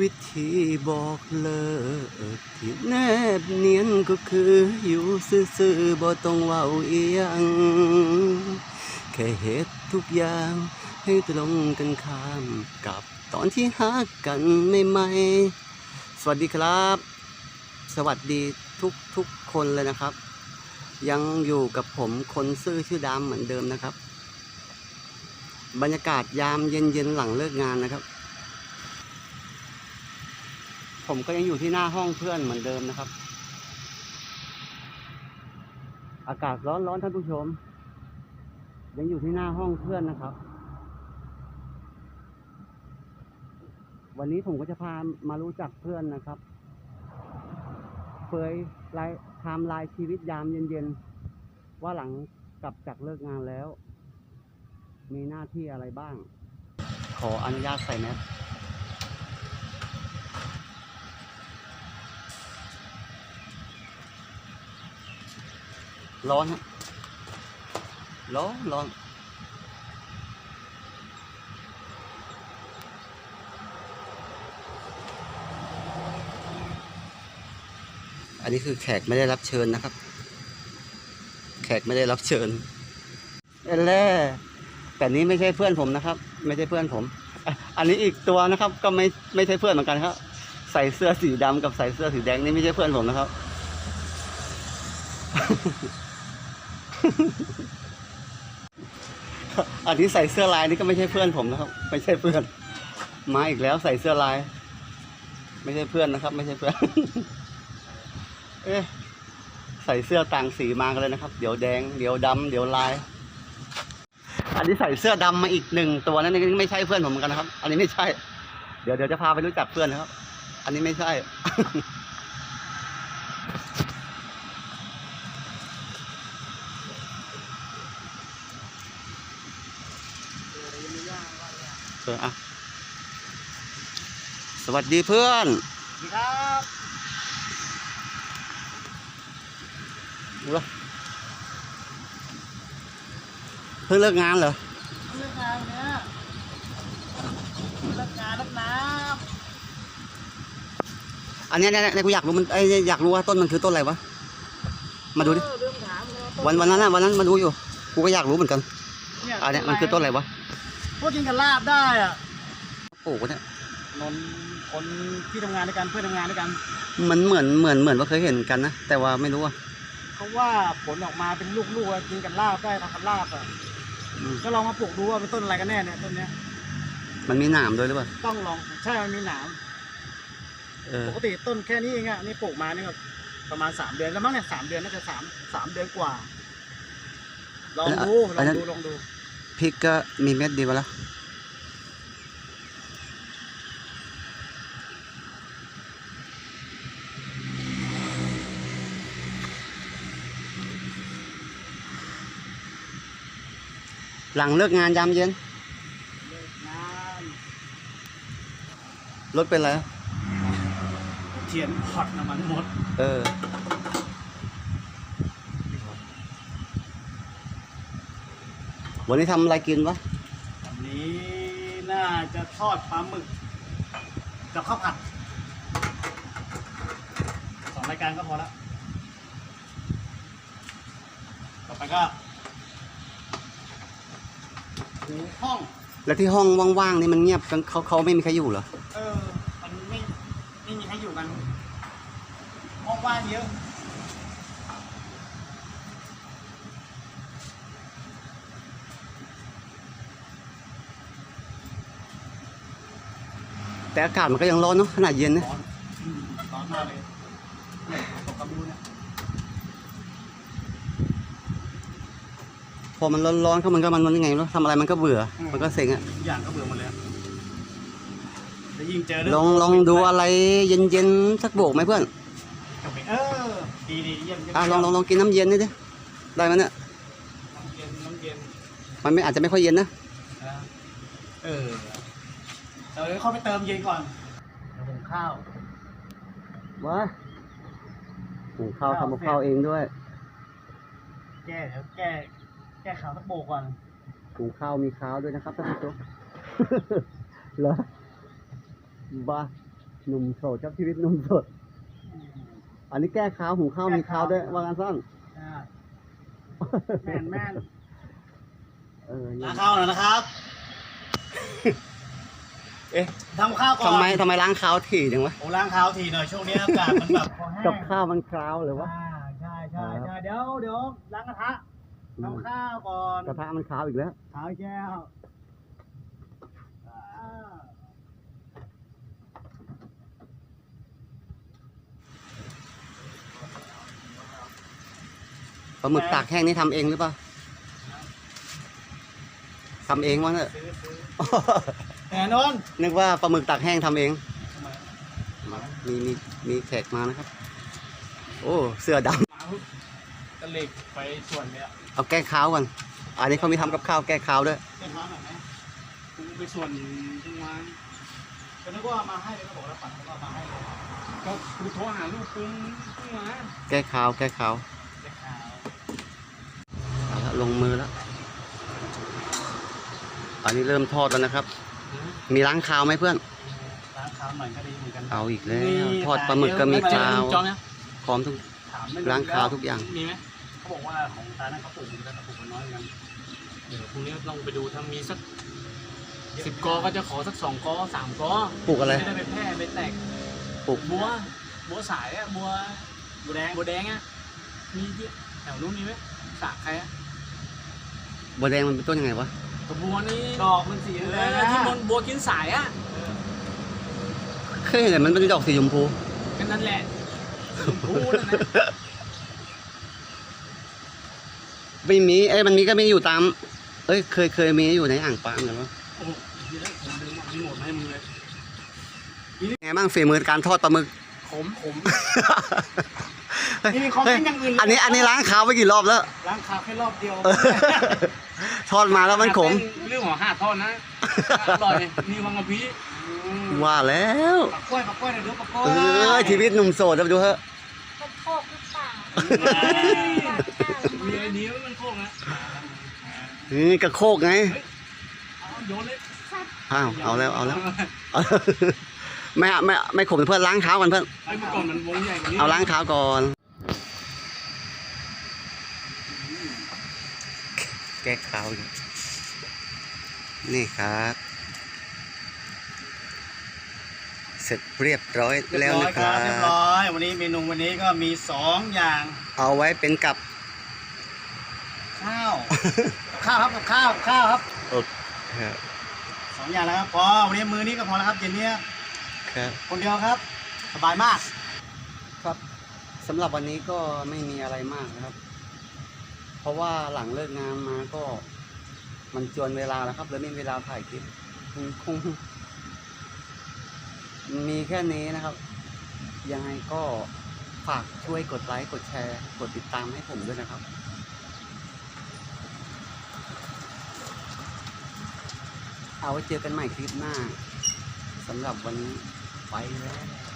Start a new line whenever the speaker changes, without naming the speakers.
วิธีบอกเลิกที่แนบเนียนก็คืออยู่ซื่อๆบ่ต้องเว้าเอียง แค่เหตุทุกอย่างให้ตรงกันข้ามกับตอนที่ฮักกันใหม่ๆสวัสดีครับ สวัสดีทุกทุกๆคนเลยนะครับ ยังอยู่กับผมคนซื่อชื่อดำเหมือนเดิมนะครับ บรรยากาศยามเย็นๆหลังเลิกงานนะครับ ผมก็ยังอยู่ที่หน้าห้องเพื่อนเหมือนเดิมนะครับ อากาศร้อนร้อนๆท่านผู้ชม ยังอยู่ที่หน้าห้องเพื่อนนะครับ วันนี้ผมก็จะพามารู้จักเพื่อนนะครับเผยไลฟ์ไทม์ไลน์ชีวิตยามเย็นๆ ว่าหลังกลับจากเลิกงานแล้ว มีหน้าที่อะไรบ้าง ขออนุญาตใส่แมส ร้อนฮะร้อนร้อนอันนี้คือแขกไม่ได้รับเชิญนะครับ แขกไม่ได้รับเชิญเอเล่แต่นี้ไม่ใช่เพื่อนผมนะครับ ไม่ใช่เพื่อนผม อันนี้อีกตัวนะครับ ก็ไม่ไม่ใช่เพื่อนเหมือนกันครับ ใส่เสื้อสีดำกับใส่เสื้อสีแดงนี่ไม่ใช่เพื่อนผมนะครับ อันนี้ใส่เสื้อลายนี่ก็ไม่ใช่เพื่อนผมนะครับ ไม่ใช่เพื่อน มาอีกแล้วใส่เสื้อลาย ไม่ใช่เพื่อนนะครับ ไม่ใช่เพื่อน เอ๊ะใส่เสื้อต่างสีมากันเลยนะครับ เดี๋ยวแดง เดี๋ยวดำเดี๋ยวลาย อันนี้ใส่เสื้อดำมาอีกหนึ่งตัวนั่นนี่ไม่ใช่เพื่อนผมเหมือนกันนะครับ อันนี้ไม่ใช่ เดี๋ยวเดี๋ยวจะพาไปรู้จักเพื่อนนะครับ อันนี้ไม่ใช่ เอออะสวัสดีเพื่อน
สวัสดีครับ
ดูละเพิ่งเลิกงานเหรอ
เรื่องงานเนี้ยเรื่องงานเรื่องน้
อันเนี้ยเนี่ยเนี่ยกูอยากรู้มันไอ้ยอยากรู้ว่าต้นมันคือต้นอะไรวะำมาดูดิ
เออเรื่องถามเวั
นวันนั้นน่ะวันนั้นมาดูอยู่กูก็อยากรู้เหมือนกัน อันเนี้ยมันคือต้นอะไรวะ
พวกกินกับลาบได้อะ
ปลูกวะเนี่ย
นนคนที่ทำงานด้วยกันเพื่อนทำงานด้วยกัน
มันเหมือนเหมือนเหมือนว่าเคยเห็นกันนะแต่ว่าไม่รู้อะ
เขาว่าผลออกมาเป็นลูกๆอะกินกับลาบได้ทำกับลาบอะ
อืม
ก็ลองมาปลูกดูว่าเป็นต้นอะไรกันแน่เนี่ยต้นเนี้ย
มันมีหนามด้วยหรือเปล่า
ต้องลองใช่มันมีหนาม
เออ
ปกติต้นแค่นี้เองอะนี่ปลูกมานี่ก็ประมาณสามเดือนแล้วมั้งเนี่ยสามเดือนน่าจะสามสามเดือนกว่า ลองดูลองดูลองดู
พริกก็มีเม็ดดีวะละหลังเลิกงานยามเย็น
เลิกงาน
รถเป็นไรอะ
เทียนพอดน้ำมันหมด
เออ วันนี้ทำอะไรกินวะ
อันนี้น่าจะทอดปลาหมึกกับข้าวผัดสองรายการก็พอละต่อไปก็หูห้อง
แล้วที่ห้องว่างๆนี่มันเงียบกันเขาเขาไม่มีใครอยู่เหรอ
เออ มันไม่ไม่มีใครอยู่กันห้องว่างเยอะ
แต่อากาศมันก็ยังร้อนเนาะขนาดเย็นนะ
ร้อนอืมร้อนมากเลยเนี่ยตกกระบูเนี่ย
พอมันร้อนๆเข้ามันก็มันมันยังไงไม่รู้ทำอะไรมันก็เบื่อ มันก็เซ็งอะ
ทุกอย่างก็เบื่อหมดเลยอะแล้วยิ่งเจอ
ล
เรื่
องลองดูอะไรเย็นๆสักโบกไหมเพื่อน
กับเออดีดีเยี่ยมเยี่ยม
อะลองลองลองกินน้ำเย็นนี่ดิได้ไหมเนี่ย
น้ำเย็นน้ำเย็น
มันไม่อาจจะไม่ค่อยเย็นนะ
นะเออเดี๋ยวเข้าไปเติมเย็นก่อนเดี๋ยวหุงข้าว
ว้าหุงข้าวทำกับข้าวเองด้วย
แก้เดี๋ยวแก้ แก้ข่าวสักโบกก่อน
หุงข้าวมีข้าวด้วยนะครับท่านผู้ชมเหรอบ้าหนุ่มโสดครับชีวิตหนุ่มโสดอันนี้แก้ข้าวหุงข้าวมีข้าวด้วยว่ากันสั้น
อ่าแม่นแม่น
เออ
ล้างข้าวหน่อยนะครับ
เอ๊ะ
ทำข้าวก่อน
ทำไมทำไมล้างข้าวถี่จังวะ
โอ้ล้างข้าวทีหน่อยช่วงนี้อากาศมันแบบคอแห้ง
กับข้าวมันคราวหรือวะ
อ่าใช่ใช่
ครับ
ใช่เดี๋ยวเดี๋ยวล้างกระทะทำข้าวก่อน
กระทะมันคราวอีกแล้ว
ข้าวแก้วอ่า
ปลาหมึกตากแห้งนี่ทำเองหรือเปล่าทำเองวะเนี่ย
ซื้อซื้อ แหนนนท์
นึกว่าปลาหมึกตากแห้งทำเอง มีมีมีแขกมานะครับ โอ้เสื้อดำ
มาปุ๊บตะเล็กไปส่วนเลยอะ
เอาแก้ข้าวก่อนอันนี้เขามีทำกับข้าวแก้ข้าวด้วย
เล่นน้ำหน่อยไหมกูไปส่วนทุ่งไม้ก็นึกว่ามาให้เลยก็บอกแล้วปัดแล้วก็มาให้เลย
ก็กูโทรหาลูกปึ้งปึ้งมา
แก้ข้าวแก้ข้าว
เด็กขาว
เอาละลงมือแล้ว อันนี้เริ่มทอดแล้วนะครับ มีล้างข้าวไหมเพื่อน
ล้างขาวหน่อยก็ดีเหมือนกัน
เอาอีกแล้วทอดปลาหมึกก็มีข้าว
จองเนี่ย
พร้อมทุก
ถามไม่
ล้างขาวทุกอย่าง
มีไหม
เขาบอกว่าของตานั้นเขาปลูกอยู่แล้วเขาปลูกมันน้อยเหมือนกัน
เดี๋ยวพรุ่งนี้ลองไปดูถ้ามีสักสิบกอก็จะขอสักสองกอสามกอ
ปลูกอะไร
ไม่ได้ไปแพร่ไปแตก
ปลูก
บัวบัวสายอะบัว
บูแดง
บัวแดงอะมีที่แถวนู้นมีไหมสระใครอะ
บัวแดงมันเป็นต้นยังไงวะ
ตัวบัวนี่
ดอกมันสี
เอ
เหลื
อ
อง
ที่มันบัวกินสายอะ
เคยเห็นแต่มันเป็นดอกสีชมพู
ก็นั่นแหละชมพูนั่นนะ
ไม่มีเอ้ยมันมีก็มีอยู่ตาม เอ้ยเคยเคยมีอยู่ในอ่างปลาเหมือนกันวะ
โอ้โหดีแล้วผมดึงมาที่หมดมาให้มึงเลย
ไงบ้างฝีมือการทอดปลาหมึก
ขมขม
นี่ของ
เฮ้ย
กินอย่างอื่น
อันนี้อันนี้ล้างขาวไปกี่รอบแล้ว
ล้างขาวแค่รอบเดียว
ทอดมาแล้วมันขม
เรื่องของหาดทอดนะอร่อยมีวังกะพี
ว่าแล้ว
ปักกล้วยปักกล้วยเดี๋ยวดูปักกล้วย
เออชีวิตหนุ่มโสดเอาไปดูเถอะ
กระโคกหรือเปล่า
มีไอ้นี้มันโค้งนะ
นี่กระโคกไง
เอาโยนเลย
อ้าวเอาแล้วเอาแล้วเอาไม่ไม่ไม่ขมเพื่อนล้างเท้ากันเพื่อน
ไอ้เมื่อก่อนมันวงใหญ่กว่านี้
เอาล้างเท้าก่อน ก้ขาวอยู่นี่ครับเสร็จเรียบร้อย
เรียบ
แล้ว
ร้อ
นะ
ย
ค
ค
รั
รับเรียบบร้อยวันนี้เมนูวันนี้ก็มีสองอย่าง
เอาไว้เป็นกับ
ข้าวข้าวครับกับข้าวกับข้าวครับ
โอเค
สองอย่างแล้วครับพอวันนี้มือนี้ก็พอแล้วครับเย็นนี้
ครับ
คนเดียวครับ สบายมาก
ครับสำหรับวันนี้ก็ไม่มีอะไรมากนะครับเพ ราะว่าหลังเลิกงานมาก็ มันจวนเวลาแล้วครับเลยไม่มีเวลาถ่ายคลิปคงมีแค่นี้นะครับ ยังไงก็ฝากช่วยกดไลค์ กดแชร์ กดติดตามให้ผมด้วยนะครับ เอาไว้เจอกันใหม่คลิปหน้าสำหรับวันนี้ไปแล้ว